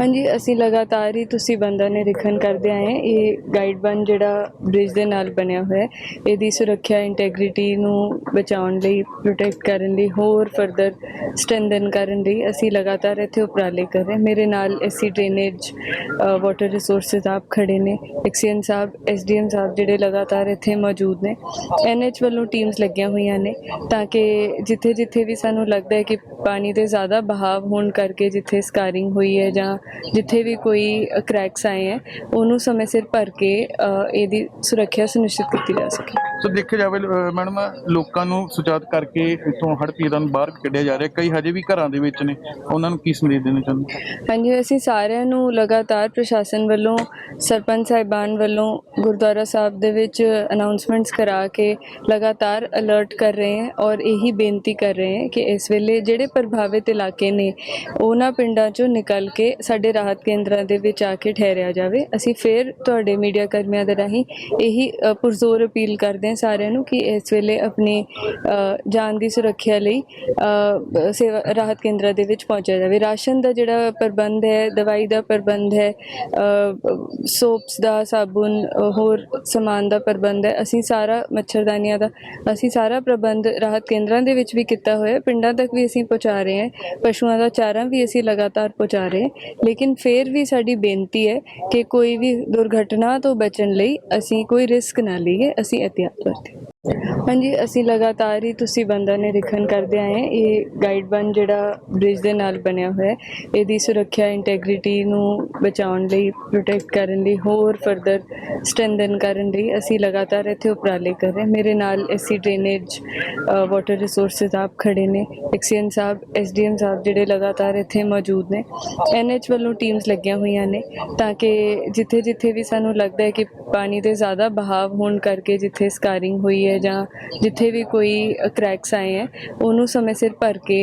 ਹਾਂਜੀ, ਅਸੀਂ ਲਗਾਤਾਰ ਹੀ ਤੁਸੀਂ ਬੰਦਾ ਨਿਰੀਖਣ ਕਰਦੇ ਆਏ ਹਾਂ। ਇਹ ਗਾਈਡ ਬਨ ਜਿਹੜਾ ਬ੍ਰਿਜ ਦੇ ਨਾਲ ਬਣਿਆ ਹੋਇਆ ਹੈ। ਇਹਦੀ ਸੁਰੱਖਿਆ ਇੰਟੈਗ੍ਰਿਟੀ ਨੂੰ ਬਚਾਉਣ ਲਈ ਪ੍ਰੋਟੈਕਟ ਕਰਨ ਲਈ, ਹੋਰ ਫਰਦਰ ਸਟਰੈਂਥਨ ਕਰਨ ਲਈ ਅਸੀਂ ਲਗਾਤਾਰ ਇੱਥੇ ਉਪਰਾਲੇ ਕਰ ਰਹੇ ਮੇਰੇ ਨਾਲ ਐਸੀ ਡਰੇਨੇਜ ਵਾਟਰ ਰਿਸੋਰਸਸ ਆਪ ਖੜੇ ਨੇ। ਐਕਸੀਐਨ ਸਾਹਿਬ ਐਸਡੀਐਮ ਸਾਹਿਬ ਜਿਹੜੇ ਲਗਾਤਾਰ ਇੱਥੇ ਮੌਜੂਦ ਨੇ। ਐਨਐਚ ਵੱਲੋਂ ਟੀਮਸ ਲੱਗੀਆਂ ਹੋਈਆਂ ਨੇ ਤਾਂ ਕਿ ਜਿੱਥੇ ਜਿੱਥੇ ਵੀ ਸਾਨੂੰ ਲੱਗਦਾ ਹੈ ਕਿ ਪਾਣੀ ਦੇ ਜ਼ਿਆਦਾ ਬਹਾਵ ਹੋਣ ਕਰਕੇ ਜਿੱਥੇ ਸਕਾਰਿੰਗ ਹੋਈ ਹੈ ਜਾਂ ਜਿੱਥੇ ਵੀ ਕੋਈ ਕ੍ਰੈਕਸ ਆਏ ਹੈ ਉਹਨੂੰ ਸਮੇਂ ਸਿਰ ਭਰ ਕੇ ਇਹਦੀ ਸੁਰੱਖਿਆ ਸੁਨਿਸ਼ਚਿਤ ਕੀਤੀ ਜਾ ਸਕੇ। ਸੋ ਦੇਖਿਆ ਜਾਵੇ ਮੈਡਮ ਲੋਕਾਂ ਨੂੰ ਸੁਚਾਤ ਕਰਕੇ ਇਥੋਂ ਹੜ੍ਹ ਪੀੜਤਾਂ ਨੂੰ ਬਾਹਰ ਕੱਢਿਆ ਜਾ ਰਿਹਾ। ਕਈ ਹਜੇ ਵੀ ਘਰਾਂ ਦੇ ਵਿੱਚ ਨੇ। ਉਹਨਾਂ ਨੂੰ ਕੀ ਸੰਦੇਸ਼ ਦੇਣਾ ਚਾਹੁੰਦੇ ਹਾਂਜੀ ਅਸੀਂ ਸਾਰਿਆਂ ਨੂੰ ਲਗਾਤਾਰ ਪ੍ਰਸ਼ਾਸਨ ਵੱਲੋਂ ਸਰਪੰਚ ਸਾਹਿਬਾਨ ਵੱਲੋਂ ਗੁਰਦੁਆਰਾ ਸਾਹਿਬ ਦੇ ਵਿੱਚ ਅਨਾਉਂਸਮੈਂਟਸ ਕਰਾ ਕੇ ਲਗਾਤਾਰ ਅਲਰਟ ਕਰ ਰਹੇ ਹਾਂ ਔਰ ਇਹੀ ਬੇਨਤੀ ਕਰ ਰਹੇ ਹਾਂ ਕਿ ਇਸ ਵੇਲੇ ਜਿਹੜੇ ਪ੍ਰਭਾਵਿਤ ਇਲਾਕੇ ਨੇ ਉਹਨਾਂ ਪਿੰਡਾਂ ਚੋਂ ਨਿਕਲ ਕੇ ਸਾਡੇ ਰਾਹਤ ਕੇਂਦਰਾਂ ਦੇ ਵਿੱਚ ਆ ਕੇ ਠਹਿਰਿਆ ਜਾਵੇ, ਅਸੀਂ ਫਿਰ ਤੁਹਾਡੇ ਮੀਡੀਆ ਕਰਮੀਆਂ ਦੇ ਰਾਹੀਂ ਇਹੀ ਪੁਰਜ਼ੋਰ ਅਪੀਲ ਕਰਦੇ ਹਾਂ ਸਾਰਿਆਂ ਨੂੰ ਕਿ ਇਸ ਵੇਲੇ ਆਪਣੀ ਜਾਨ ਦੀ ਸੁਰੱਖਿਆ ਲਈ ਸੇਵਾ, ਰਾਹਤ ਕੇਂਦਰਾਂ ਦੇ ਵਿੱਚ ਪਹੁੰਚਿਆ ਜਾਵੇ। ਰਾਸ਼ਨ ਦਾ ਜਿਹੜਾ ਪ੍ਰਬੰਧ ਹੈ, ਦਵਾਈ ਦਾ ਪ੍ਰਬੰਧ ਹੈ ਸੋਪਸ ਦਾ, ਸਾਬੁਨ, ਹੋਰ ਸਮਾਨ ਦਾ ਪ੍ਰਬੰਧ ਹੈ, ਅਸੀਂ ਸਾਰਾ ਮੱਛਰਦਾਨੀਆਂ ਦਾ, ਅਸੀਂ ਸਾਰਾ ਪ੍ਰਬੰਧ ਰਾਹਤ ਕੇਂਦਰਾਂ ਦੇ ਵਿੱਚ ਵੀ ਕੀਤਾ ਹੋਇਆ ਪਿੰਡਾਂ ਤੱਕ ਵੀ ਅਸੀਂ ਪਹੁੰਚਾ ਰਹੇ ਹਾਂ, ਪਸ਼ੂਆਂ ਦਾ ਚਾਰਾ ਵੀ ਅਸੀਂ ਲਗਾਤਾਰ ਪਹੁੰਚਾ ਰਹੇ ਲੇਕਿਨ ਫਿਰ ਵੀ ਸਾਡੀ ਬੇਨਤੀ ਹੈ ਕਿ ਕੋਈ ਵੀ ਦੁਰਘਟਨਾ ਤੋਂ ਬਚਣ ਲਈ ਅਸੀਂ ਕੋਈ ਰਿਸਕ ਨਾ ਲਈਏ, ਅਸੀਂ ਇhtiyat ਵਰਤੀਏ। ਹਾਂਜੀ, ਅਸੀਂ ਲਗਾਤਾਰ ਹੀ ਤੁਸੀਂ ਬੰਦਾ ਨਿਰੀਖਣ ਕਰਦੇ ਆਏ ਹਾਂ। ਇਹ ਗਾਈਡ ਬਨ ਜਿਹੜਾ ਬ੍ਰਿਜ ਦੇ ਨਾਲ ਬਣਿਆ ਹੋਇਆ ਹੈ। ਇਹਦੀ ਸੁਰੱਖਿਆ ਇੰਟੈਗ੍ਰਿਟੀ ਨੂੰ ਬਚਾਉਣ ਲਈ ਪ੍ਰੋਟੈਕਟ ਕਰਨ ਲਈ, ਹੋਰ ਫਰਦਰ ਸਟਰੈਂਥਨ ਕਰਨ ਲਈ ਅਸੀਂ ਲਗਾਤਾਰ ਇੱਥੇ ਉਪਰਾਲੇ ਕਰ ਰਹੇ ਮੇਰੇ ਨਾਲ ਐਸੀ ਡਰੇਨੇਜ ਵਾਟਰ ਰਿਸੋਰਸਸ ਆਪ ਖੜੇ ਨੇ। ਐਕਸੀਐਨ ਸਾਹਿਬ ਐਸਡੀਐਮ ਸਾਹਿਬ ਜਿਹੜੇ ਲਗਾਤਾਰ ਇੱਥੇ ਮੌਜੂਦ ਨੇ। ਐਨਐਚ ਵੱਲੋਂ ਟੀਮਸ ਲੱਗੀਆਂ ਹੋਈਆਂ ਨੇ ਤਾਂ ਕਿ ਜਿੱਥੇ ਜਿੱਥੇ ਵੀ ਸਾਨੂੰ ਲੱਗਦਾ ਹੈ ਕਿ ਪਾਣੀ ਦੇ ਜ਼ਿਆਦਾ ਬਹਾਵ ਹੋਣ ਕਰਕੇ ਜਿੱਥੇ ਸਕਾਰਿੰਗ ਹੋਈ ਹੈ ਜਾਂ ਜਿੱਥੇ ਵੀ ਕੋਈ ਕ੍ਰੈਕਸ ਆਏ ਹੈ ਉਹਨੂੰ ਸਮੇਂ ਸਿਰ ਭਰ ਕੇ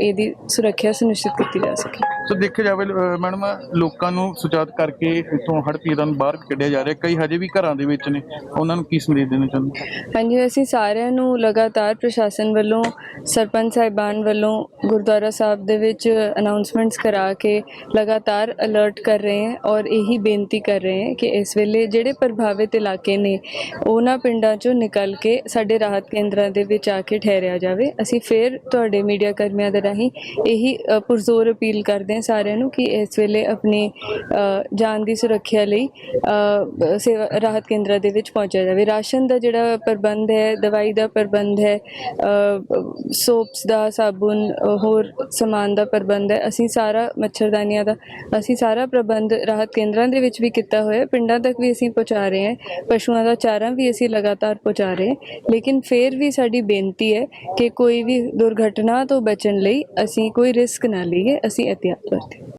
ਇਹਦੀ ਸੁਰੱਖਿਆ ਸੁਨਿਸ਼ਚਿਤ ਕੀਤੀ ਜਾ ਸਕੇ। ਸੋ ਦੇਖਿਆ ਜਾਵੇ ਮੈਡਮ ਲੋਕਾਂ ਨੂੰ ਸੁਚਾਤ ਕਰਕੇ ਇਥੋਂ ਹੜ੍ਹ ਪੀੜਤਾਂ ਨੂੰ ਬਾਹਰ ਕੱਢਿਆ ਜਾ ਰਿਹਾ। ਕਈ ਹਜੇ ਵੀ ਘਰਾਂ ਦੇ ਵਿੱਚ ਨੇ। ਉਹਨਾਂ ਨੂੰ ਕੀ ਸੰਦੇਸ਼ ਦੇਣਾ ਚਾਹੁੰਦੇ ਹਾਂਜੀ ਅਸੀਂ ਸਾਰਿਆਂ ਨੂੰ ਲਗਾਤਾਰ ਪ੍ਰਸ਼ਾਸਨ ਵੱਲੋਂ ਸਰਪੰਚ ਸਾਹਿਬਾਨ ਵੱਲੋਂ ਗੁਰਦੁਆਰਾ ਸਾਹਿਬ ਦੇ ਵਿੱਚ ਅਨਾਉਂਸਮੈਂਟਸ ਕਰਾ ਕੇ ਲਗਾਤਾਰ ਅਲਰਟ ਕਰ ਰਹੇ ਹਾਂ ਔਰ ਇਹੀ ਬੇਨਤੀ ਕਰ ਰਹੇ ਹਾਂ ਕਿ ਇਸ ਵੇਲੇ ਜਿਹੜੇ ਪ੍ਰਭਾਵਿਤ ਇਲਾਕੇ ਨੇ ਉਹਨਾਂ ਪਿੰਡਾਂ ਚੋਂ ਨਿਕਲ ਕੇ ਸਾਡੇ ਰਾਹਤ ਕੇਂਦਰਾਂ ਦੇ ਵਿੱਚ ਆ ਕੇ ਠਹਿਰਿਆ ਜਾਵੇ। ਅਸੀਂ ਫਿਰ ਤੁਹਾਡੇ ਮੀਡੀਆ ਕਰਮੀਆਂ ਦੇ ਰਾਹੀਂ ਇਹੀ ਪੁਰਜ਼ੋਰ ਅਪੀਲ ਕਰਦੇ ਹਾਂ ਸਾਰਿਆਂ ਨੂੰ ਕਿ ਇਸ ਵੇਲੇ ਆਪਣੀ ਜਾਨ ਦੀ ਸੁਰੱਖਿਆ ਲਈ ਸੇਵਾ, ਰਾਹਤ ਕੇਂਦਰਾਂ ਦੇ ਵਿੱਚ ਪਹੁੰਚਿਆ ਜਾਵੇ। ਰਾਸ਼ਨ ਦਾ ਜਿਹੜਾ ਪ੍ਰਬੰਧ ਹੈ, ਦਵਾਈ ਦਾ ਪ੍ਰਬੰਧ ਹੈ ਸੋਪਸ ਦਾ, ਸਾਬੁਨ, ਹੋਰ ਸਮਾਨ ਦਾ ਪ੍ਰਬੰਧ ਹੈ, ਅਸੀਂ ਸਾਰਾ ਮੱਛਰਦਾਨੀਆਂ ਦਾ, ਅਸੀਂ ਸਾਰਾ ਪ੍ਰਬੰਧ ਰਾਹਤ ਕੇਂਦਰਾਂ ਦੇ ਵਿੱਚ ਵੀ ਕੀਤਾ ਹੋਇਆ। ਪਿੰਡਾਂ ਤੱਕ ਵੀ ਅਸੀਂ ਪਹੁੰਚਾ ਰਹੇ ਹਾਂ, ਪਸ਼ੂਆਂ ਦਾ ਚਾਰਾ ਵੀ ਅਸੀਂ ਲਗਾਤਾਰ ਪਹੁੰਚਾ ਰਹੇ ਹਾਂ ਲੇਕਿਨ ਫਿਰ ਵੀ ਸਾਡੀ ਬੇਨਤੀ ਹੈ ਕਿ ਕੋਈ ਵੀ ਦੁਰਘਟਨਾ ਤੋਂ ਬਚਣ ਲਈ ਅਸੀਂ ਕੋਈ ਰਿਸਕ ਨਾ ਲਈਏ, ਅਸੀਂ ਇhtiyat ਵਰਤੀਏ।